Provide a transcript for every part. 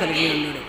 కలిగి ఉన్నాడు.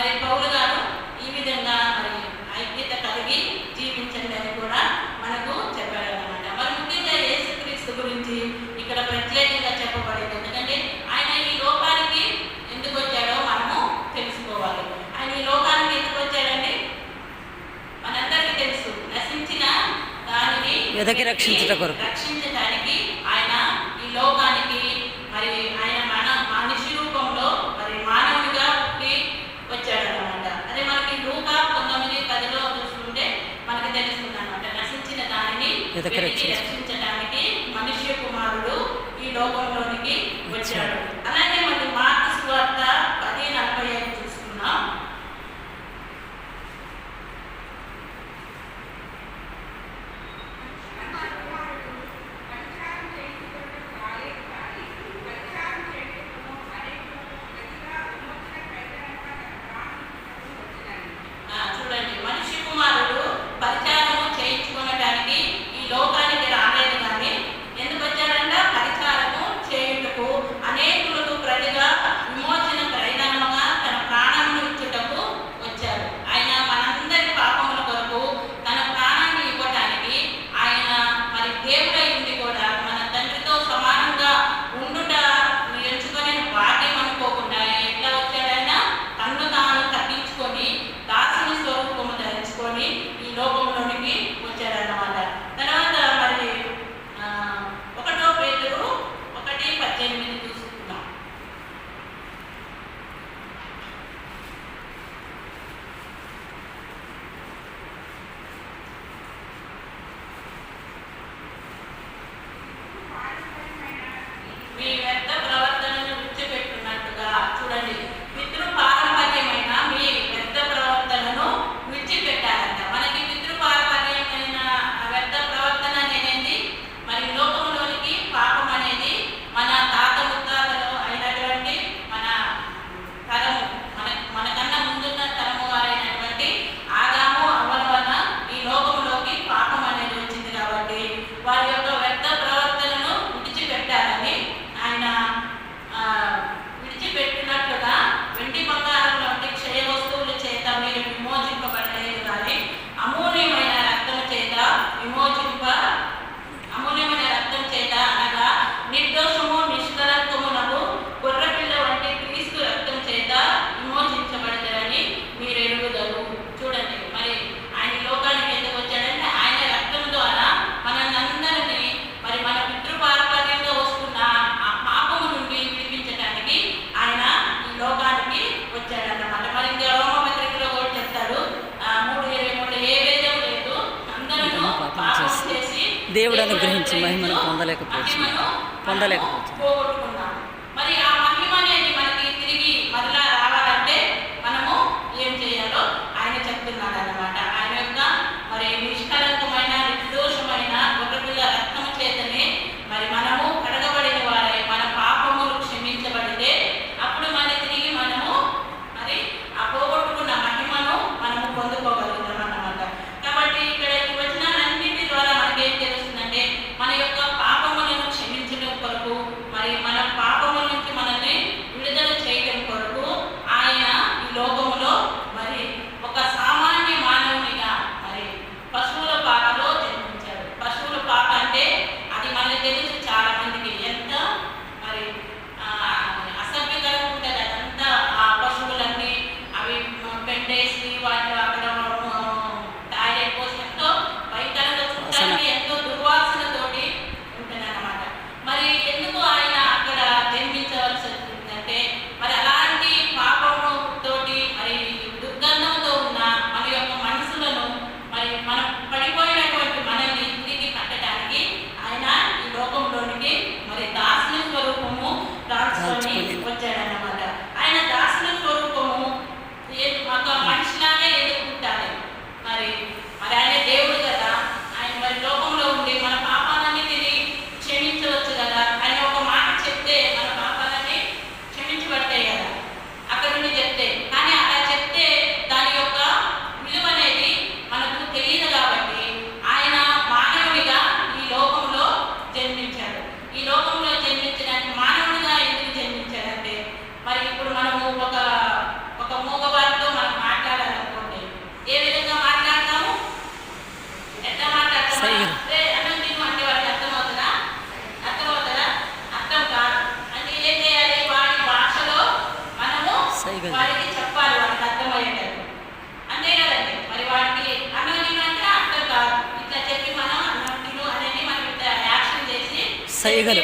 మరి పౌరు గారు ఈ విధంగా మరి ఐక్యత కలిగి జీవించండి అని కూడా మనకు చెప్పారన్నమాట. మరి ముఖ్యంగా యేసుక్రీస్తు గురించి ఇక్కడ ప్రత్యేకంగా చెప్పబడింది. ఎందుకంటే ఆయన ఈ లోకానికి ఎందుకు వచ్చాడో మనము తెలుసుకోవాలి. ఆయన ఈ లోకానికి ఎందుకు వచ్చాడండి మనందరికీ తెలుసు. నశించిన దానిని రక్షించడానికి దగ్గర రక్షించడానికి కుమారుడు ఈ లోకంలోనికి వచ్చాడు. అలాగే మరి మార్క్ సువార్త పది నలభై ఐదు చూసుకున్నాం దేవుడు అనుగ్రహించి మహిమను పొందలేకపోవచ్చు పొందలేకపోవచ్చు సైగలు.